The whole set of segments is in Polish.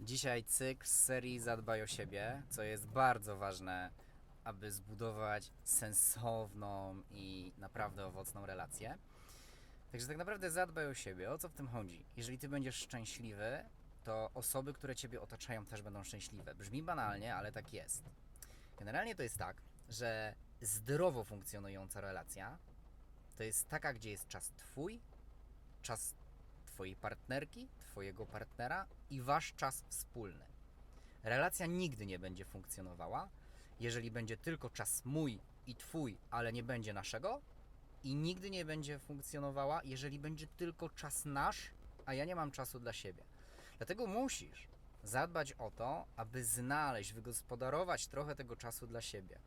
Dzisiaj cykl z serii Zadbaj o siebie, co jest bardzo ważne, aby zbudować sensowną i naprawdę owocną relację. Także tak naprawdę zadbaj o siebie. O co w tym chodzi? Jeżeli ty będziesz szczęśliwy, to osoby, które ciebie otaczają, też będą szczęśliwe. Brzmi banalnie, ale tak jest. Generalnie to jest tak, że zdrowo funkcjonująca relacja to jest taka, gdzie jest czas twój, czas twojej partnerki, twojego partnera i wasz czas wspólny. Relacja nigdy nie będzie funkcjonowała, jeżeli będzie tylko czas mój i twój, ale nie będzie naszego, i nigdy nie będzie funkcjonowała, jeżeli będzie tylko czas nasz, a ja nie mam czasu dla siebie. Dlatego musisz zadbać o to, aby znaleźć, wygospodarować trochę tego czasu dla siebie.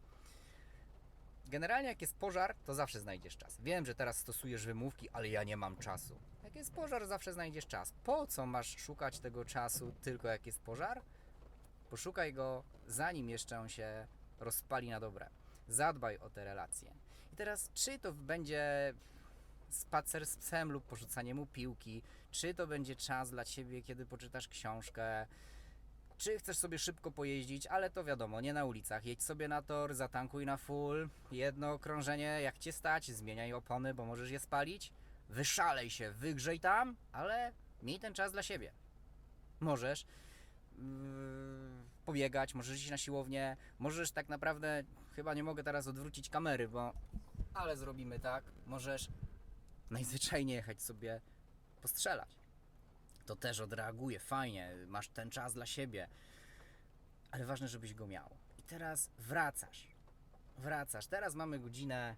Generalnie jak jest pożar, to zawsze znajdziesz czas. Wiem, że teraz stosujesz wymówki, ale ja nie mam czasu. Jak jest pożar, zawsze znajdziesz czas. Po co masz szukać tego czasu tylko jak jest pożar? Poszukaj go zanim jeszcze on się rozpali na dobre. Zadbaj o te relacje. I teraz, czy to będzie spacer z psem lub porzucanie mu piłki, czy to będzie czas dla ciebie, kiedy poczytasz książkę, czy chcesz sobie szybko pojeździć, ale to wiadomo, nie na ulicach. Jedź sobie na tor, zatankuj na full, jedno okrążenie, jak cię stać, zmieniaj opony, bo możesz je spalić. Wyszalej się, wygrzej tam, ale miej ten czas dla siebie. Możesz yy, pobiegać, możesz iść na siłownię, możesz tak naprawdę, chyba nie mogę teraz odwrócić kamery, bo ale zrobimy tak, możesz najzwyczajniej jechać sobie postrzelać. To też odreaguje fajnie, masz ten czas dla siebie, ale ważne, żebyś go miał. I teraz wracasz. Wracasz. Teraz mamy godzinę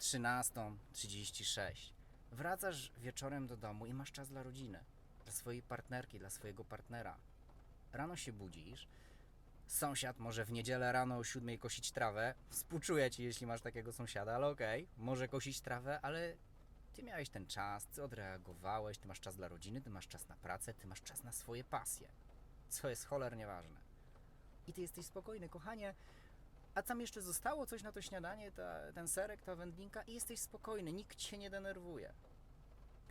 13.36. Wracasz wieczorem do domu i masz czas dla rodziny, dla swojej partnerki, dla swojego partnera. Rano się budzisz, sąsiad może w niedzielę rano o 7 kosić trawę. Współczuję ci, jeśli masz takiego sąsiada, ale okej, może kosić trawę, ale ty miałeś ten czas, ty odreagowałeś, ty masz czas dla rodziny, ty masz czas na pracę, ty masz czas na swoje pasje, co jest cholernie ważne. I ty jesteś spokojny, kochanie. A tam jeszcze zostało coś na to śniadanie, ta, ten serek, ta wędlinka i jesteś spokojny, nikt cię nie denerwuje.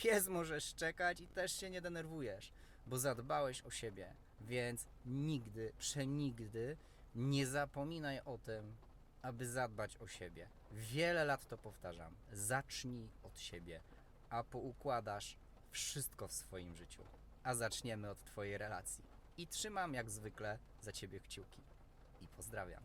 Pies może szczekać i też się nie denerwujesz, bo zadbałeś o siebie, więc nigdy, przenigdy nie zapominaj o tym, aby zadbać o siebie. Wiele lat to powtarzam. Zacznij od siebie, a poukładasz wszystko w swoim życiu. A zaczniemy od Twojej relacji. I trzymam jak zwykle za Ciebie kciuki. I pozdrawiam.